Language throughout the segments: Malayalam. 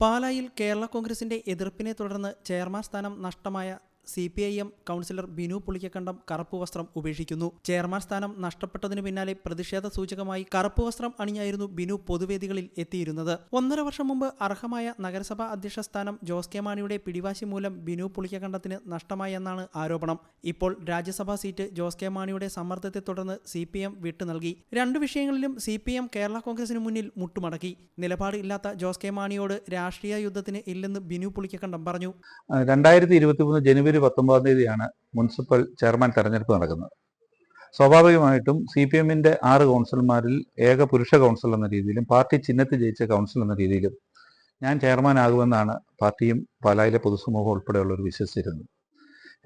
പാലായിൽ കേരള കോൺഗ്രസിന്റെ എതിർപ്പിനെ തുടർന്ന് ചെയർമാൻ സ്ഥാനം നഷ്ടമായ C P I M councillor Binu Pulikkakandam കറുപ്പ് വസ്ത്രം ഉപേക്ഷിക്കുന്നു. ചെയർമാൻ സ്ഥാനം നഷ്ടപ്പെട്ടതിനു പിന്നാലെ പ്രതിഷേധ സൂചകമായി കറുപ്പ് വസ്ത്രം അണിഞ്ഞായിരുന്നു ബിനു പൊതുവേദികളിൽ എത്തിയിരുന്നത്. ഒന്നര വർഷം മുമ്പ് അർഹമായ നഗരസഭാ അധ്യക്ഷ സ്ഥാനം ജോസ് കെ മാണിയുടെ പിടിവാശി മൂലം ബിനു പുളിക്കക്കണ്ടത്തിന് നഷ്ടമായെന്നാണ് ആരോപണം. ഇപ്പോൾ രാജ്യസഭാ സീറ്റ് ജോസ് കെ മാണിയുടെ സമ്മർദ്ദത്തെ തുടർന്ന് സി പി എം വിട്ടു നൽകി. രണ്ടു വിഷയങ്ങളിലും സി പി എം കേരള കോൺഗ്രസിന് മുന്നിൽ മുട്ടുമടക്കി. നിലപാട് ഇല്ലാത്ത ജോസ് കെ മാണിയോട് രാഷ്ട്രീയ യുദ്ധത്തിന് ഇല്ലെന്ന് ബിനു പുളിക്കക്കണ്ടം പറഞ്ഞു. രണ്ടായിരത്തി ഇരുപത്തി മൂന്ന് ജനുവരി പത്തൊമ്പതാം തീയതിയാണ് മുനിസിപ്പൽ ചെയർമാൻ തെരഞ്ഞെടുപ്പ് നടക്കുന്നത്. സ്വാഭാവികമായിട്ടും സി പി എമ്മിന്റെ ആറ് കൗൺസിലർമാരിൽ ഏക പുരുഷ കൗൺസിൽ എന്ന രീതിയിലും പാർട്ടി ചിഹ്നത്തിൽ ജയിച്ച കൗൺസിൽ എന്ന രീതിയിലും ഞാൻ ചെയർമാൻ ആകുമെന്നാണ് പാർട്ടിയും പാലായിലെ പൊതുസമൂഹം ഉൾപ്പെടെയുള്ളവർ വിശ്വസിച്ചിരുന്നത്.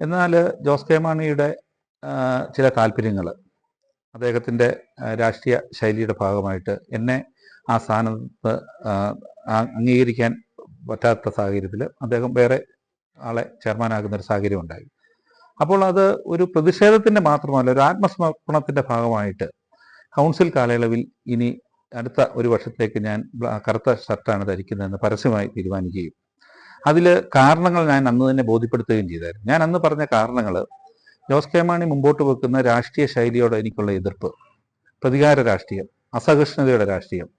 എന്നാൽ ജോസ് കെ മാണിയുടെ ചില താല്പര്യങ്ങൾ അദ്ദേഹത്തിന്റെ രാഷ്ട്രീയ ശൈലിയുടെ ഭാഗമായിട്ട് എന്നെ ആ സ്ഥാനത്ത് അംഗീകരിക്കാൻ പറ്റാത്ത സാഹചര്യത്തിൽ അദ്ദേഹം വേറെ ആളെ ചെയർമാനാകുന്ന ഒരു സാഹചര്യം ഉണ്ടായി. അപ്പോൾ അത് ഒരു പ്രതിഷേധത്തിന്റെ മാത്രമല്ല ഒരു ആത്മസമർപ്പണത്തിന്റെ ഭാഗമായിട്ട് കൗൺസിൽ കാലയളവിൽ ഇനി അടുത്ത ഒരു വർഷത്തേക്ക് ഞാൻ കറുത്ത ഷർട്ടാണ് ധരിക്കുന്നതെന്ന് പരസ്യമായി തീരുമാനിക്കുകയും അതിൽ കാരണങ്ങൾ ഞാൻ അന്ന് തന്നെ ബോധ്യപ്പെടുത്തുകയും ചെയ്തായിരുന്നു. ഞാൻ അന്ന് പറഞ്ഞ കാരണങ്ങൾ ജോസ് കെ മാണി മുമ്പോട്ട് വെക്കുന്ന രാഷ്ട്രീയ ശൈലിയോട് എനിക്കുള്ള എതിർപ്പ് പ്രതികാര രാഷ്ട്രീയം അസഹിഷ്ണുതയുടെ രാഷ്ട്രീയം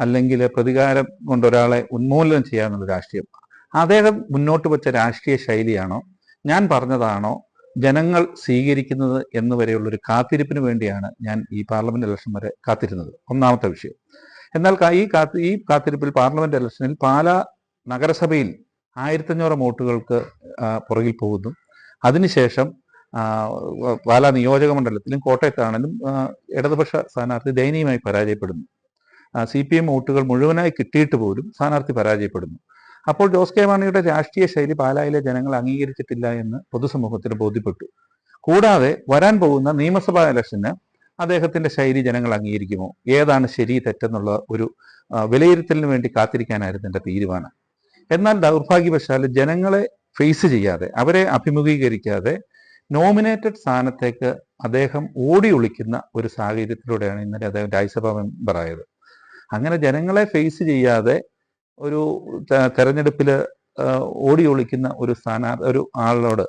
അല്ലെങ്കിൽ പ്രതികാരം കൊണ്ട് ഒരാളെ ഉന്മൂലനം ചെയ്യാനുള്ള രാഷ്ട്രീയം അദ്ദേഹം മുന്നോട്ട് വെച്ച രാഷ്ട്രീയ ശൈലിയാണോ? ഞാൻ പറഞ്ഞതാണോ? ജനങ്ങൾ സ്വീകരിക്കുന്നത് എന്ന് വരെയുള്ള ഒരു കാത്തിരിപ്പിന് വേണ്ടിയാണ് ഞാൻ ഈ പാർലമെന്റ് ഇലക്ഷൻ വരെ കാത്തിരുന്നത്. ഒന്നാമത്തെ വിഷയം. എന്നാൽ ഈ കാത്തി ഈ കാത്തിരിപ്പിൽ പാർലമെന്റ് ഇലക്ഷനിൽ പാലാ നഗരസഭയിൽ ആയിരത്തഞ്ഞൂറ് വോട്ടുകൾക്ക് പുറകിൽ പോകുന്നു. അതിനുശേഷം പാലാ നിയോജക മണ്ഡലത്തിലും കോട്ടയത്താണെങ്കിലും ഇടതുപക്ഷ സ്ഥാനാർത്ഥി ദയനീയമായി പരാജയപ്പെടുന്നു. സി പി എം വോട്ടുകൾ മുഴുവനായി കിട്ടിയിട്ട് പോലും സ്ഥാനാർത്ഥി പരാജയപ്പെടുന്നു. അപ്പോൾ ജോസ് കെ മാണിയുടെ രാഷ്ട്രീയ ശൈലി പാലായിലെ ജനങ്ങൾ അംഗീകരിച്ചിട്ടില്ല എന്ന് പൊതുസമൂഹത്തിന് ബോധ്യപ്പെട്ടു. കൂടാതെ വരാൻ പോകുന്ന നിയമസഭാ ഇലക്ഷന് അദ്ദേഹത്തിന്റെ ശൈലി ജനങ്ങൾ അംഗീകരിക്കുമോ? ഏതാണ് ശരി തെറ്റെന്നുള്ള ഒരു വിലയിരുത്തലിന് വേണ്ടി കാത്തിരിക്കാനായിരുന്നു എന്റെ തീരുമാനം. എന്നാൽ ദൗർഭാഗ്യവശാൽ ജനങ്ങളെ ഫേസ് ചെയ്യാതെ അവരെ അഭിമുഖീകരിക്കാതെ നോമിനേറ്റഡ് സ്ഥാനത്തേക്ക് അദ്ദേഹം ഓടി ഒളിക്കുന്ന ഒരു സാഹചര്യത്തിലൂടെയാണ് ഇന്നലെ അദ്ദേഹം രാജ്യസഭാ മെമ്പറായത് അങ്ങനെ ജനങ്ങളെ ഫേസ് ചെയ്യാതെ ഒരു തെരഞ്ഞെടുപ്പിൽ ഓടി ഒളിക്കുന്ന ഒരു സ്ഥാനാ ഒരു ആളോട്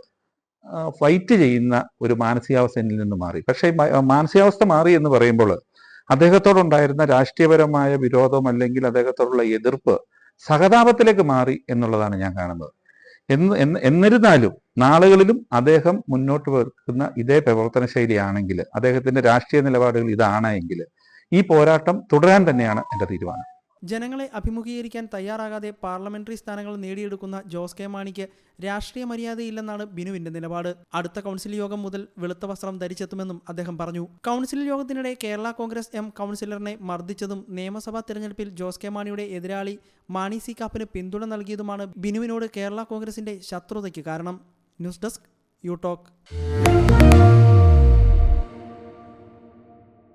ഫൈറ്റ് ചെയ്യുന്ന ഒരു മാനസികാവസ്ഥയിൽ നിന്ന് മാറി. പക്ഷേ മാനസികാവസ്ഥ മാറി എന്ന് പറയുമ്പോൾ അദ്ദേഹത്തോടുണ്ടായിരുന്ന രാഷ്ട്രീയപരമായ വിരോധം അല്ലെങ്കിൽ അദ്ദേഹത്തോടുള്ള എതിർപ്പ് സഹതാപത്തിലേക്ക് മാറി എന്നുള്ളതാണ് ഞാൻ കാണുന്നത്. എന്ന് എന്ന് എന്നിരുന്നാലും നാളുകളിലും അദ്ദേഹം മുന്നോട്ട് വെക്കുന്ന ഇതേ പ്രവർത്തന ശൈലിയാണെങ്കിൽ അദ്ദേഹത്തിന്റെ രാഷ്ട്രീയ നിലപാടുകൾ ഇതാണെങ്കിൽ ഈ പോരാട്ടം തുടരാൻ തന്നെയാണ് എന്റെ തീരുമാനം. ജനങ്ങളെ അഭിമുഖീകരിക്കാൻ തയ്യാറാകാതെ പാർലമെന്ററി സ്ഥാനങ്ങൾ നേടിയെടുക്കുന്ന ജോസ് കെ മാണിക്ക് രാഷ്ട്രീയ മര്യാദയില്ലെന്നാണ് ബിനുവിന്റെ നിലപാട്. അടുത്ത കൗൺസിൽ യോഗം മുതൽ വെളുത്ത വസ്ത്രം ധരിച്ചെത്തുമെന്നും അദ്ദേഹം പറഞ്ഞു. കൗൺസിൽ യോഗത്തിനിടെ കേരള കോൺഗ്രസ് എം കൗൺസിലറിനെ മർദ്ദിച്ചതും നിയമസഭാ തെരഞ്ഞെടുപ്പിൽ ജോസ് കെ മാണിയുടെ എതിരാളി മാണി സി കാപ്പിന് പിന്തുണ നൽകിയതുമാണ് ബിനുവിനോട് കേരള കോൺഗ്രസിന്റെ ശത്രുതയ്ക്ക് കാരണം. News desk you talk